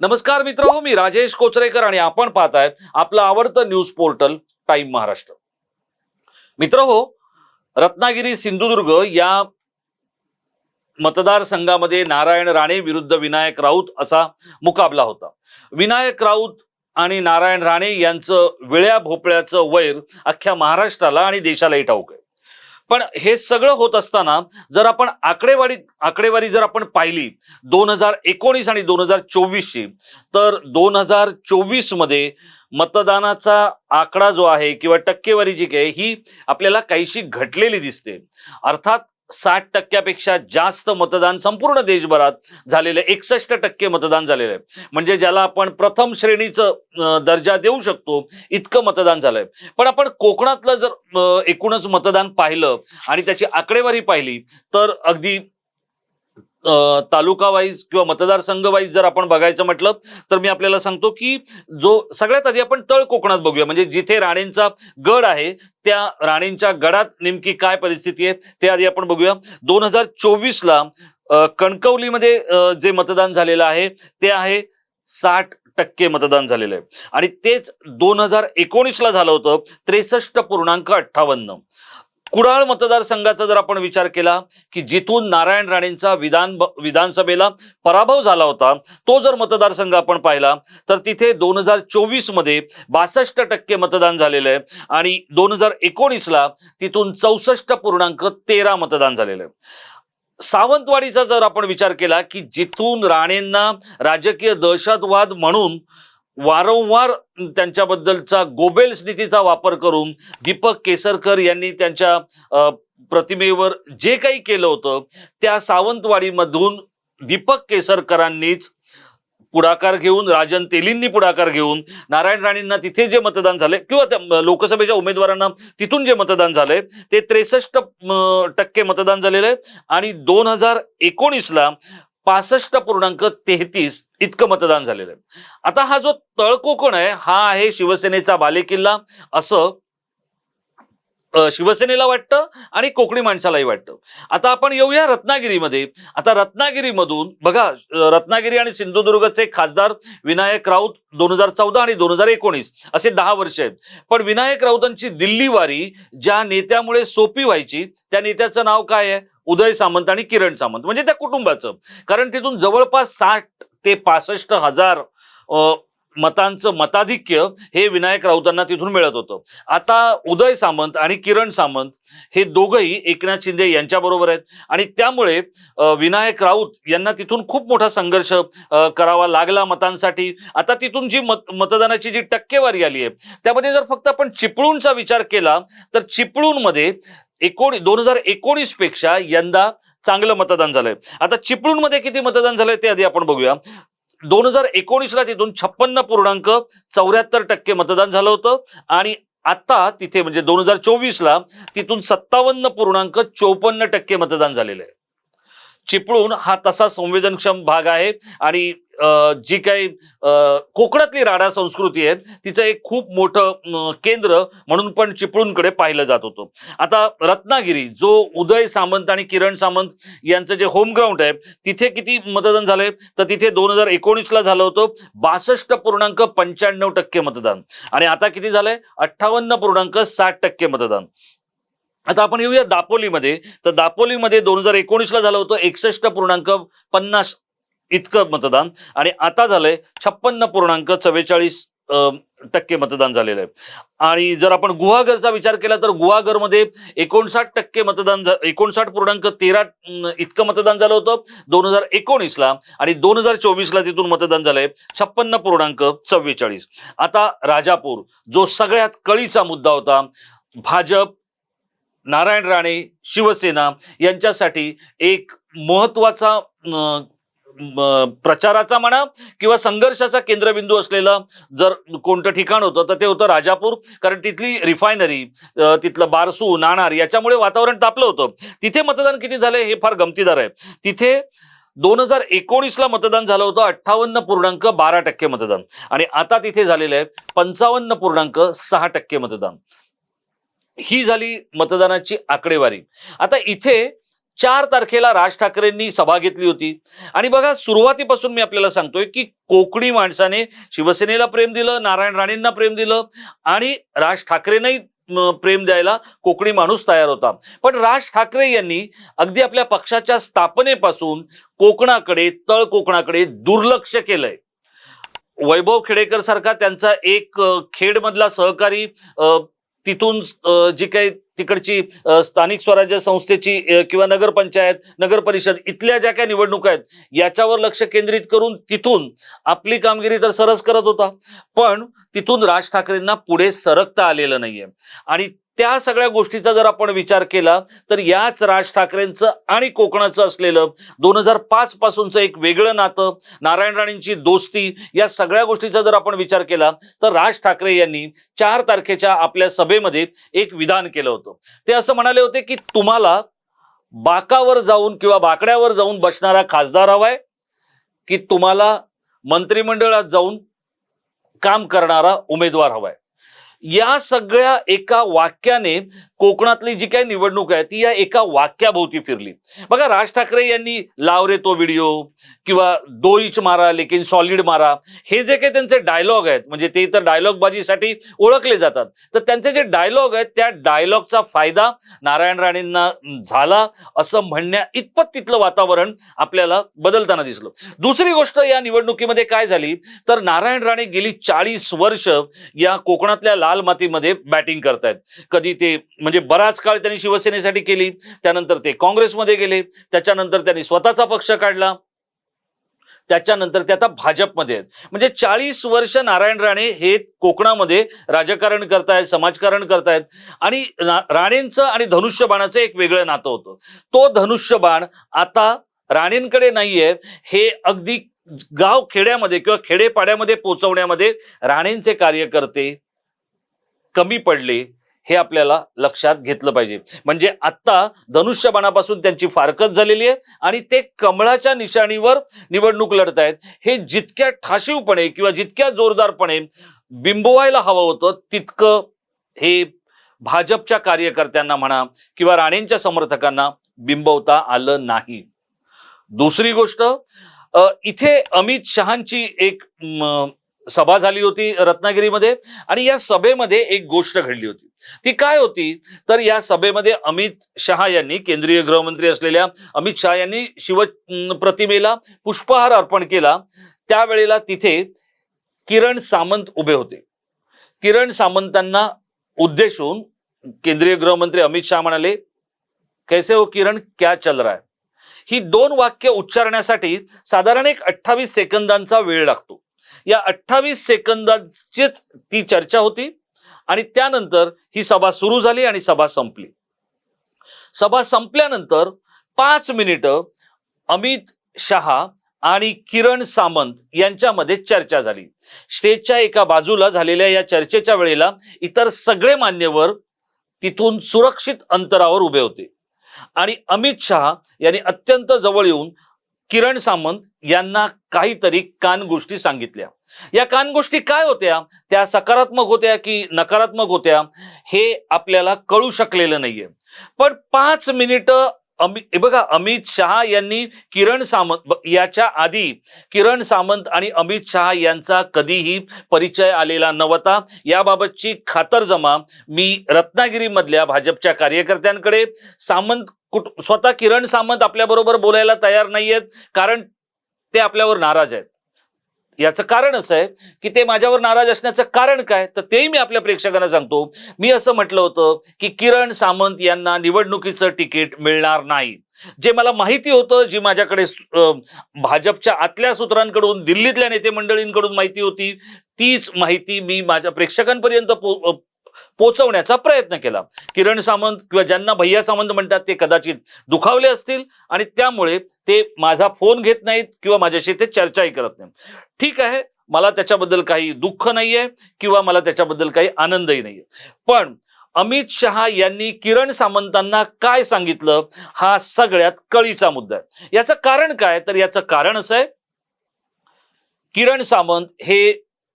नमस्कार मित्र मी राजेश कोचरेकर आणि आपण पाहताय आपलं आवडतं न्यूज पोर्टल टाइम महाराष्ट्र. मित्र हो रत्नागिरी सिंधुदुर्ग या मतदारसंघामध्ये नारायण राणे विरुद्ध विनायक राऊत असा मुकाबला होता. विनायक राऊत आणि नारायण राणे यांचं विळ्या भोपळ्याचं वैर अख्ख्या महाराष्ट्राला आणि देशालाही ठाऊक आहे. पण हे सगळं होत असताना जर आपण आकडेवारी आकडेवारी जर आपण पाहिली दोन हजार एकोणीस आणि दोन हजार चोवीसची तर दोन हजार चोवीसमध्ये मतदानाचा आकडा जो आहे किंवा टक्केवारी जी काही ही आपल्याला काहीशी घटलेली दिसते. अर्थात साठ टक्क्यापेक्षा जास्त मतदान संपूर्ण देशभरात झालेलं आहे. एकसष्ट टक्के मतदान झालेलं आहे. म्हणजे ज्याला आपण प्रथम श्रेणीचं दर्जा देऊ शकतो इतकं मतदान झालंय. पण आपण कोकणातलं जर एकूणच मतदान पाहिलं आणि त्याची आकडेवारी पाहिली तर अगदी तालुका वाईज किंवा मतदारसंघ वाईज जर आपण बघायचं म्हटलं तर मी आपल्याला सांगतो की जो सगळ्यात आधी आपण तळ कोकणात बघूया. म्हणजे जिथे राणेंचा गड आहे त्या राणेंच्या गडात नेमकी काय परिस्थिती आहे ते आधी आपण बघूया. दोन हजार चोवीसला कणकवलीमध्ये जे मतदान झालेलं आहे ते आहे साठ टक्के मतदान झालेलं आहे. आणि तेच दोन हजार एकोणीसला झालं होतं त्रेसष्ट पूर्णांक अठ्ठावन्न. कुडाळ मतदारसंघाचा जर आपण विचार केला की जिथून नारायण राणेंचा विधान विधानसभेला पराभव झाला होता तो जर मतदारसंघ आपण पाहिला तर तिथे दोन हजार चोवीसमध्ये बासष्ट टक्के मतदान झालेलं आहे आणि दोन हजार एकोणीसला तिथून चौसष्ट पूर्णांक तेरा मतदान झालेलं आहे. सावंतवाडीचा जर आपण विचार केला की जिथून राणेंना राजकीय दहशतवाद म्हणून वारंवार त्यांच्याबद्दलचा गोबेल्स नीतीचा वापर करून दीपक केसरकर यांनी त्यांच्या प्रतिमेवर जे काही केलं होतं त्या सावंतवाडीमधून दीपक केसरकरांनीच पुढाकार घेऊन राजन तेलींनी पुढाकार घेऊन नारायण राणेंना तिथे जे मतदान झाले किंवा त्या लोकसभेच्या उमेदवारांना तिथून जे मतदान झालंय ते त्रेसष्ट टक्के मतदान झालेलं आहे. आणि दोन हजार एकोणीसला पासष्ट पूर्णांक तेहतीस इतकं मतदान झालेलं आहे. आता हा जो तळकोकण आहे हा आहे शिवसेनेचा बालेकिल्ला. असं शिवसेनेला वाटतं आणि कोकणी माणसालाही वाटतं. आता आपण येऊया रत्नागिरीमध्ये. आता रत्नागिरीमधून बघा रत्नागिरी आणि सिंधुदुर्गचे खासदार विनायक राऊत दोन हजार चौदा आणि दोन हजार एकोणीस असे दहा वर्ष आहेत. पण विनायक राऊतांची दिल्ली वारी ज्या नेत्यामुळे सोपी व्हायची त्या नेत्याचं नाव काय आहे? उदय सामंत आणि किरण सामंत म्हणजे त्या कुटुंबाचं. कारण तिथून जवळपास साठ ते पासष्ट हजार मतांचं मताधिक्य हे विनायक राऊतांना तिथून मिळत होतं. आता उदय सामंत आणि किरण सामंत हे दोघंही एकनाथ शिंदे यांच्याबरोबर आहेत. आणि त्यामुळे विनायक राऊत यांना तिथून खूप मोठा संघर्ष करावा लागला मतांसाठी. आता तिथून जी मत मतदानाची जी टक्केवारी आली आहे त्यामध्ये जर फक्त आपण चिपळूणचा विचार केला तर चिपळूणमध्ये एकोणी दोन हजार एकोणीसपेक्षा यंदा चांगलं मतदान झालंय. आता चिपळूणमध्ये किती मतदान झालंय ते आधी आपण बघूया. दोन हजार एकोणीसला तिथून छप्पन्न पूर्णांक चौऱ्याहत्तर टक्के मतदान झालं होतं. आणि आता तिथे म्हणजे दोन हजार चोवीसला तिथून सत्तावन्न पूर्णांक चोपन्न टक्के मतदान झालेलं आहे. चिपळूण हा तसा संवेदनक्षम भाग आहे आणि जी काही कोकणातली राडा संस्कृती आहे तिचं एक खूप मोठं केंद्र म्हणून पण चिपळूणकडे पाहिलं जात होतं. आता रत्नागिरी जो उदय सामंत आणि किरण सामंत यांचं जे होम ग्राउंड आहे तिथे किती मतदान झालंय? तर तिथे दोन हजार एकोणीसला झालं होतं बासष्ट पूर्णांक पंच्याण्णव टक्के मतदान. आणि आता किती झालंय? अठ्ठावन्न पूर्णांक साठ टक्के मतदान. आता आपण येऊया दापोलीमध्ये. तर दापोलीमध्ये दोन हजार एकोणीसला झालं होतं एकसष्ट पूर्णांक पन्नास इतकं मतदान. आणि आता झालंय छप्पन्न पूर्णांक चव्वेचाळीस टक्के मतदान झालेलं आहे. आणि जर आपण गुहागरचा विचार केला तर गुहागरमध्ये एकोणसाठ टक्के मतदान एकोणसाठ पूर्णांक तेरा इतकं मतदान झालं होतं. दोन हजार एकोणीसला आणि दोन हजार चोवीसला तिथून मतदान झालंय छप्पन्न पूर्णांक चव्वेचाळीस. आता राजापूर जो सगळ्यात कळीचा मुद्दा होता भाजप नारायण राणे शिवसेना यांच्यासाठी एक महत्त्वाचा प्रचाराचा म्हणा किंवा संघर्षाचा केंद्रबिंदू असलेलं जर कोणतं ठिकाण होतं तर ते होतं राजापूर. कारण तिथली रिफायनरी तिथलं बारसू नाणार याच्यामुळे वातावरण तापलं होतं. तिथे मतदान किती झालंय हे फार गमतीदार आहे. तिथे दोन हजार एकोणीसला मतदान झालं होतं अठ्ठावन्न पूर्णांक बारा टक्के मतदान. आणि आता तिथे झालेलं आहे पंचावन्न पूर्णांक सहा टक्के मतदान. ही झाली मतदानाची आकडेवारी. आता इथे चार तारखेला राज ठाकरेंनी सभा घेतली होती. आणि बघा सुरुवातीपासून मी आपल्याला सांगतोय की कोकणी माणसाने शिवसेनेला प्रेम दिलं नारायण राणेंना प्रेम दिलं आणि राज ठाकरेंनाही प्रेम द्यायला कोकणी माणूस तयार होता. पण राज ठाकरे यांनी अगदी आपल्या पक्षाच्या स्थापनेपासून कोकणाकडे तळ कोकणाकडे दुर्लक्ष केलंय. वैभव खेडेकर सारखा त्यांचा एक खेडमधला सहकारी तिथून जी काही तिकडची स्थानिक स्वराज्य संस्थेची किंवा नगरपंचायत नगर परिषद इथल्या ज्या काही निवडणुका आहेत याच्यावर लक्ष केंद्रित करून तिथून आपली कामगिरी तर सरस करत होता. पण तिथून राज ठाकरेंना पुढे सरकता आलेलं नाहीये. आणि त्या सगळ्या गोष्टीचा जर आपण विचार केला तर याच राज ठाकरेंचं आणि कोकणाचं असलेलं दोन हजार पाच पासूनचं एक वेगळं नातं नारायण राणेंची दोस्ती या सगळ्या गोष्टीचा जर आपण विचार केला तर राज ठाकरे यांनी चार तारखेच्या आपल्या सभेमध्ये एक विधान केलं होतं. ते असं म्हणाले होते की तुम्हाला बाकावर जाऊन किंवा बाकड्यावर जाऊन बसणारा खासदार हवाय की तुम्हाला मंत्रिमंडळात जाऊन काम करणारा उमेदवार हवाय. या सगळ्या एका वाक्याने कोकणातली जी काही निवडणूक आहे ती या एका वाक्याभोवती फिरली. बघा राज ठाकरे यांनी लाव रे तो व्हिडिओ किंवा दोईच मारा लेकिन सॉलिड मारा हे जे काही त्यांचे डायलॉग आहेत म्हणजे ते तर डायलॉगबाजीसाठी ओळखले जातात. तर त्यांचे जे डायलॉग आहेत त्या डायलॉगचा फायदा नारायण राणेंना झाला असं म्हणण्या इतपत तिथलं वातावरण आपल्याला बदलताना दिसलं. दुसरी गोष्ट या निवडणुकीमध्ये काय झाली? तर नारायण राणे गेली चाळीस वर्ष या कोकणातल्या लाल मातीमध्ये बॅटिंग करतायत. कधी ते म्हणजे बराच काळ त्यांनी शिवसेनेसाठी केली. त्यानंतर ते काँग्रेसमध्ये गेले. त्याच्यानंतर त्यांनी स्वतःचा पक्ष काढला. त्याच्यानंतर ते आता भाजपमध्ये आहेत. म्हणजे चाळीस वर्ष नारायण राणे हे कोकणामध्ये राजकारण करतायत समाजकारण करतायत. आणि राणेंचं आणि धनुष्यबाणाचं एक वेगळं नातं होतं. तो धनुष्यबाण आता राणेंकडे नाहीये. हे अगदी गाव खेड्यामध्ये किंवा खेडेपाड्यामध्ये पोहोचवण्यामध्ये राणेंचे कार्यकर्ते कमी पडले. हे आपल्याला लक्षात घेतलं पाहिजे. म्हणजे आत्ता धनुष्यबाणापासून त्यांची फारकत झालेली आहे आणि ते कमळाच्या निशाणीवर निवडणूक लढत आहेत. हे जितक्या ठाशीवपणे किंवा जितक्या जोरदारपणे बिंबवायला हवं होतं तितकं हे भाजपच्या कार्यकर्त्यांना म्हणा किंवा राणेंच्या समर्थकांना बिंबवता आलं नाही. दुसरी गोष्ट इथे अमित शहांची एक सभा झाली होती रत्नागिरीमध्ये आणि या सभेमध्ये एक गोष्ट घडली होती. ती काय होती? तर या सभेमध्ये अमित शहा यांनी केंद्रीय गृहमंत्री असलेल्या अमित शहा यांनी शिव प्रतिमेला पुष्पहार अर्पण केला. त्यावेळेला तिथे किरण सामंत उभे होते. किरण सामंतांना उद्देशून केंद्रीय गृहमंत्री अमित शहा म्हणाले कैसे हो किरण? क्या चल रहा है? ही दोन वाक्य उच्चारण्यासाठी साधारण एक अठ्ठावीस सेकंदांचा वेळ लागतो. या अठ्ठावीस सेकंदाचीच ती चर्चा होती आणि त्यानंतर ही सभा सुरू झाली आणि सभा संपली. सभा संपल्यानंतर पाच मिनिटं अमित शहा आणि किरण सामंत यांच्यामध्ये चर्चा झाली. स्टेजच्या एका बाजूला झालेल्या या चर्चेच्या वेळेला इतर सगळे मान्यवर तिथून सुरक्षित अंतरावर उभे होते. आणि अमित शहा यांनी अत्यंत जवळ येऊन किरण सामंत यांना काहीतरी कान गोष्टी सांगितल्या. या कान गोष्टी काय होत्या? त्या सकारात्मक होत्या की नकारात्मक होत्या? हे आपल्याला कळू शकलेलं नाहीये. पण पाच मिनिटं अमित बघा अमित शहा यांनी किरण सामंत याच्या आधी किरण सामंत आणि अमित शहा यांचा कधीही परिचय आलेला नव्हता. याबाबतची खातरजमा मी रत्नागिरीमधल्या भाजपच्या कार्यकर्त्यांकडे सामंत कुठ स्वतः किरण सामंत आपल्याबरोबर बोलायला तयार नाहीयेत कारण ते आपल्यावर नाराज आहेत. याचं कारण असं आहे की ते माझ्यावर नाराज असण्याचं कारण काय? तर तेही मी आपल्या प्रेक्षकांना सांगतो. मी असं म्हटलं होतं की किरण सामंत यांना निवडणुकीचं तिकीट मिळणार नाही. जे मला माहिती होतं जी माझ्याकडे भाजपच्या आतल्या सूत्रांकडून दिल्लीतल्या नेते मंडळींकडून माहिती होती तीच माहिती मी माझ्या प्रेक्षकांपर्यंत पो पोचवण्याचा प्रयत्न केला. किरण सामंत किंवा ज्यांना भैया सामंत म्हणतात ते कदाचित दुखावले असतील आणि त्यामुळे ते माझा फोन घेत नाहीत किंवा माझ्याशी ते चर्चाही करत नाही ठीक आहे मला त्याच्याबद्दल काही दुःख नाहीये किंवा मला त्याच्याबद्दल काही आनंदही नाहीये. पण अमित शहा यांनी किरण सामंतांना काय सांगितलं हा सगळ्यात कळीचा मुद्दा आहे. याचं कारण काय? तर याचं कारण असं आहे किरण सामंत हे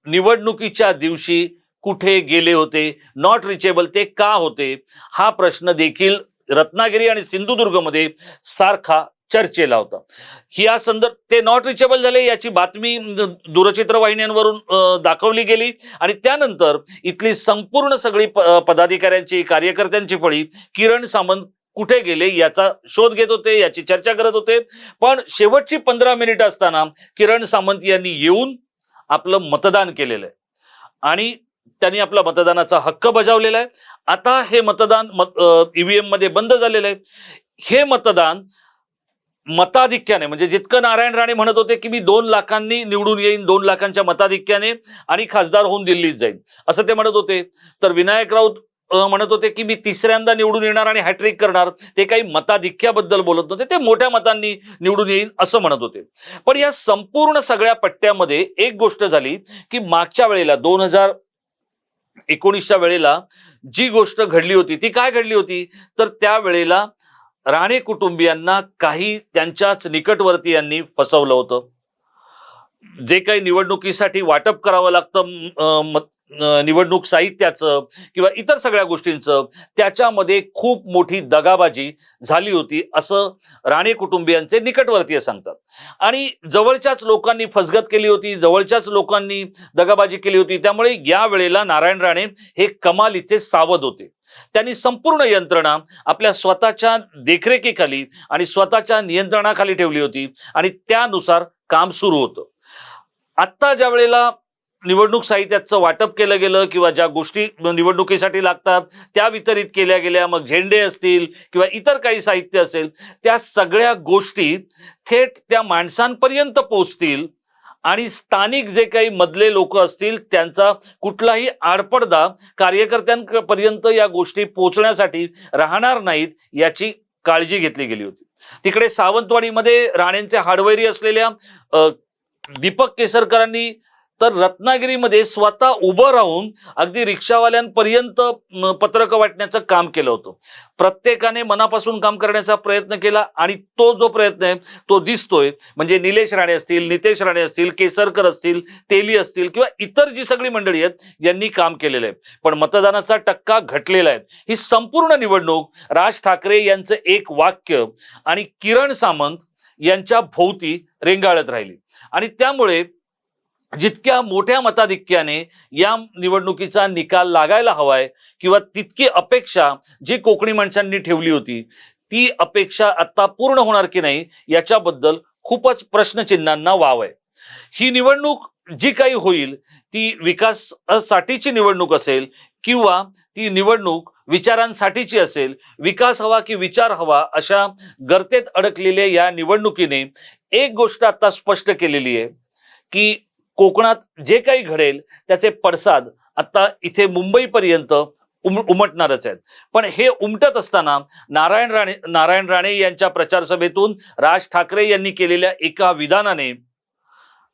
निवडणुकीच्या दिवशी कुठे गेले होते? नॉट रिचेबल ते का होते? हा प्रश्न देखील रत्नागिरी आणि सिंधुदुर्गमध्ये सारखा चर्चेला होता. या संदर्भ ते नॉट रिचेबल झाले याची बातमी दूरचित्रवाहिन्यांवरून दाखवली गेली. आणि त्यानंतर इथली संपूर्ण सगळी प- पदाधिकाऱ्यांची कार्यकर्त्यांची फळी किरण सामंत कुठे गेले याचा शोध घेत होते याची चर्चा करत होते. पण शेवटची पंधरा मिनिटं असताना किरण सामंत यांनी येऊन आपलं मतदान केलेलं आहे. आणि त्यांनी आपला मतदानाचा हक्क बजावलेला आहे. आता हे मतदान ईव्हीएममध्ये बंद झालेलं आहे. हे मतदान मताधिक्याने म्हणजे जितकं नारायण राणे म्हणत होते की मी दोन लाखांनी निवडून येईन दोन लाखांच्या मताधिक्याने आणि खासदार होऊन दिल्लीत जाईन. असं ते म्हणत होते. तर विनायक राऊत म्हणत होते की मी तिसऱ्यांदा निवडून येणार आणि हॅट्रिक करणार. ते काही मताधिक्याबद्दल बोलत नव्हते. ते मोठ्या मतांनी निवडून येईन असं म्हणत होते. पण या संपूर्ण सगळ्या पट्ट्यामध्ये एक गोष्ट झाली की मागच्या वेळेला दोन हजार एकोणीसच्या वेळेला जी गोष्ट घडली होती ती काय घडली होती? तर त्यावेळेला राणे कुटुंबियांना काही त्यांच्याच निकटवर्तीयांनी फसवलं होतं. जे काही निवडणुकीसाठी वाटप करावं लागतं निवडणूक साहित्याचं किंवा इतर सगळ्या गोष्टींचं त्याच्यामध्ये खूप मोठी दगाबाजी झाली होती असं राणे कुटुंबियांचे निकटवर्तीय सांगतात. आणि जवळच्याच लोकांनी फसगत केली होती जवळच्याच लोकांनी दगाबाजी केली होती त्यामुळे या वेळेला नारायण राणे हे कमालीचे सावध होते. त्यांनी संपूर्ण यंत्रणा आपल्या स्वतःच्या देखरेखीखाली आणि स्वतःच्या नियंत्रणाखाली ठेवली होती आणि त्यानुसार काम सुरू होतं. आत्ता ज्या वेळेला निवडणूक साहित्याचं वाटप केलं गेलं किंवा ज्या गोष्टी निवडणुकीसाठी लागतात त्या वितरित केल्या गेल्या मग झेंडे असतील किंवा इतर काही साहित्य असेल त्या सगळ्या गोष्टी थेट त्या माणसांपर्यंत पोचतील आणि स्थानिक जे काही मधले लोक असतील त्यांचा कुठलाही आडपडदा कार्यकर्त्यांपर्यंत या गोष्टी पोचण्यासाठी राहणार नाहीत याची काळजी घेतली गेली होती. तिकडे सावंतवाडीमध्ये राणेंचे हाडवैरी असलेल्या दीपक केसरकरांनी तर रत्नागिरीमध्ये स्वतः उभं राहून अगदी रिक्षावाल्यांपर्यंत पत्रकं वाटण्याचं काम केलं होतं. प्रत्येकाने मनापासून काम करण्याचा प्रयत्न केला आणि तो जो प्रयत्न आहे तो दिसतोय. म्हणजे निलेश राणे असतील नितेश राणे असतील केसरकर असतील तेली असतील किंवा इतर जी सगळी मंडळी आहेत यांनी काम केलेलं आहे. पण मतदानाचा टक्का घटलेला आहे. ही संपूर्ण निवडणूक राज ठाकरे यांचं एक वाक्य आणि किरण सामंत यांच्या भोवती रेंगाळत राहिली. आणि त्यामुळे जितक्या मोठ्या मताधिक्याने या निवडणुकीचा निकाल लागायला हवाय किंवा तितकी अपेक्षा जी कोकणी माणसांनी ठेवली होती ती अपेक्षा आता पूर्ण होणार की नाही याच्याबद्दल खूपच प्रश्नचिन्हांना वाव आहे. ही निवडणूक जी काही होईल ती विकासासाठीची निवडणूक असेल किंवा ती निवडणूक विचारांसाठीची असेल विकास हवा की विचार हवा अशा गर्तेत अडकलेल्या या निवडणुकीने एक गोष्ट आता स्पष्ट केलेली आहे की कोकणात जे काही घडेल त्याचे पडसाद आता इथे मुंबईपर्यंत उम उमटणारच आहेत. पण हे उमटत असताना नारायण राणे नारायण राणे यांच्या प्रचार सभेतून राज ठाकरे यांनी केलेल्या एका विधानाने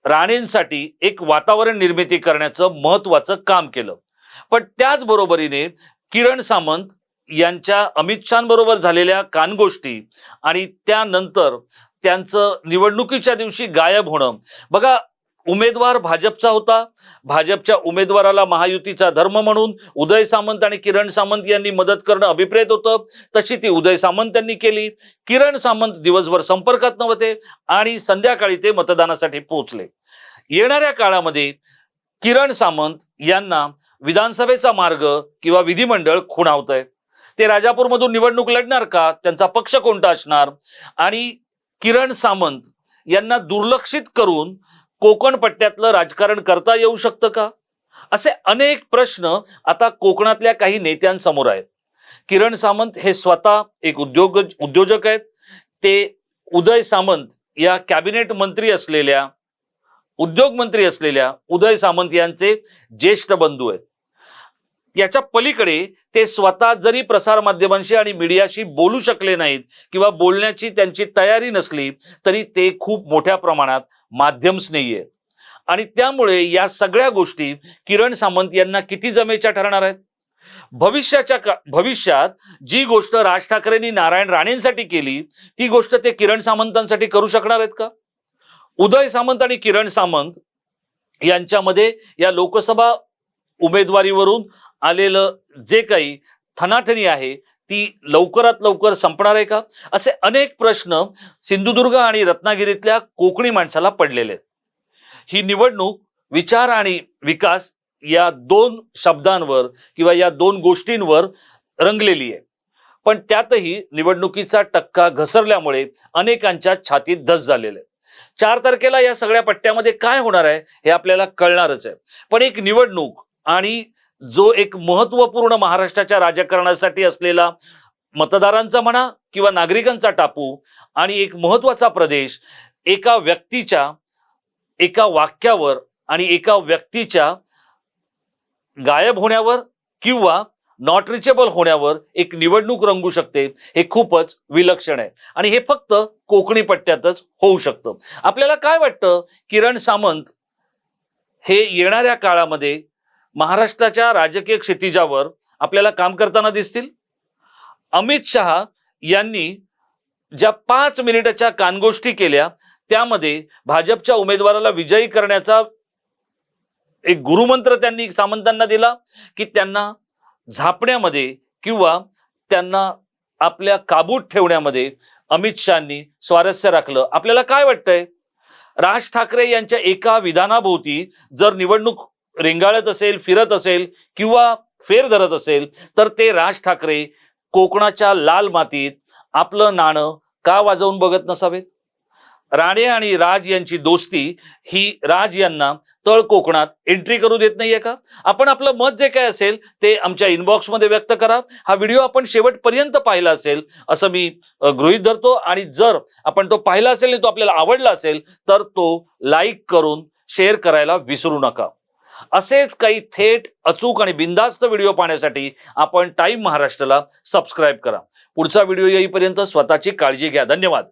राणेंसाठी एक वातावरण निर्मिती करण्याचं महत्वाचं काम केलं. पण त्याचबरोबरीने किरण सामंत यांच्या अमित शहाबरोबर झालेल्या कानगोष्टी आणि त्यानंतर त्यांचं निवडणुकीच्या दिवशी गायब होणं. बघा उमेदवार भाजपचा होता. भाजपच्या उमेदवाराला महायुतीचा धर्म म्हणून उदय सामंत आणि किरण सामंत यांनी मदत करणं अभिप्रेत होतं. तशी ती उदय सामंत यांनी केली. किरण सामंत दिवसभर संपर्कात नव्हते आणि संध्याकाळी ते मतदानासाठी पोहोचले. येणाऱ्या काळामध्ये किरण सामंत यांना विधानसभेचा मार्ग किंवा विधिमंडळ खुणावत आहे ते राजापूरमधून निवडणूक लढणार का? त्यांचा पक्ष कोणता असणार? आणि किरण सामंत यांना दुर्लक्षित करून कोकण पट्ट्यातलं राजकारण करता येऊ शकतं का? असे अनेक प्रश्न आता कोकणातल्या काही नेत्यांसमोर आहेत. किरण सामंत हे स्वतः एक उद्योग उद्योजक आहेत. ते उदय सामंत या कॅबिनेट मंत्री असलेल्या उद्योग मंत्री असलेल्या उदय सामंत यांचे ज्येष्ठ बंधू आहेत. याच्या पलीकडे ते स्वतः जरी प्रसारमाध्यमांशी आणि मीडियाशी बोलू शकले नाहीत किंवा बोलण्याची त्यांची तयारी नसली तरी ते खूप मोठ्या प्रमाणात माध्यम स्नेही आहेत आणि त्यामुळे या सगळ्या गोष्टी किरण सामंत यांना किती जमेच्या ठरणार आहेत? भविष्याच्या का भविष्यात जी गोष्ट राज ठाकरेंनी नारायण राणेंसाठी केली ती गोष्ट ते किरण सामंतांसाठी करू शकणार आहेत का? उदय सामंत आणि किरण सामंत यांच्यामध्ये या लोकसभा उमेदवारीवरून आलेलं जे काही थनाथनी आहे ती लवकरात लवकर संपणार आहे का? असे अनेक प्रश्न सिंधुदुर्ग आणि रत्नागिरीतल्या कोकणी माणसाला पडलेले आहेत. ही निवडणूक विचार आणि विकास या दोन शब्दांवर किंवा या दोन गोष्टींवर रंगलेली आहे. पण त्यातही निवडणुकीचा टक्का घसरल्यामुळे अनेकांच्या छातीत धस झालेले चार तारखेला या सगळ्या पट्ट्यामध्ये काय होणार आहे हे आपल्याला कळणारच आहे. पण एक निवडणूक आणि जो एक महत्त्वपूर्ण महाराष्ट्राच्या राजकारणासाठी असलेला मतदारांचा म्हणा किंवा नागरिकांचा टापू आणि एक महत्त्वाचा प्रदेश एका व्यक्तीच्या एका वाक्यावर आणि एका व्यक्तीच्या गायब होण्यावर किंवा नॉट रिचेबल होण्यावर एक निवडणूक रंगू शकते हे खूपच विलक्षण आहे. आणि हे फक्त कोकणी पट्ट्यातच होऊ शकतं. आपल्याला काय वाटतं किरण सामंत हे येणाऱ्या काळामध्ये महाराष्ट्राच्या राजकीय क्षितिजावर आपल्याला काम करताना दिसतील. अमित शहा यांनी ज्या पाच मिनिटाच्या कानगोष्टी केल्या त्यामध्ये भाजपच्या उमेदवाराला विजयी करण्याचा एक गुरुमंत्र त्यांनी सामंतांना दिला की त्यांना झापण्यामध्ये किंवा त्यांना आपल्या काबूत ठेवण्यामध्ये अमित शहानी स्वारस्य राखलं. आपल्याला काय वाटतंय? राज ठाकरे यांच्या एका विधानाभोवती जर निवडणूक रेंगाळत असेल फिरत असेल किंवा फेर धरत असेल तर ते राज ठाकरे कोकणाच्या लाल मातीत आपलं नाणं का वाजवून बघत नसावेत? राणे आणि राज यांची दोस्ती ही राज यांना तळ कोकणात एंट्री करू देत नाहीये का? आपण आपलं मत जे काय असेल ते आमच्या इनबॉक्समध्ये व्यक्त करा. हा व्हिडिओ आपण शेवटपर्यंत पाहिला असेल असं मी गृहित गृहीत धरतो. आणि जर आपण तो पाहिला असेल आणि तो आपल्याला आवडला असेल तर तो लाईक करून शेअर करायला विसरू नका. असेच काही थेट अचूक आणि बिंदास्त व्हिडिओ पाहण्यासाठी आपण टाइम महाराष्ट्राला सबस्क्राईब करा. पुढचा व्हिडिओ येईपर्यंत स्वतःची काळजी घ्या. धन्यवाद.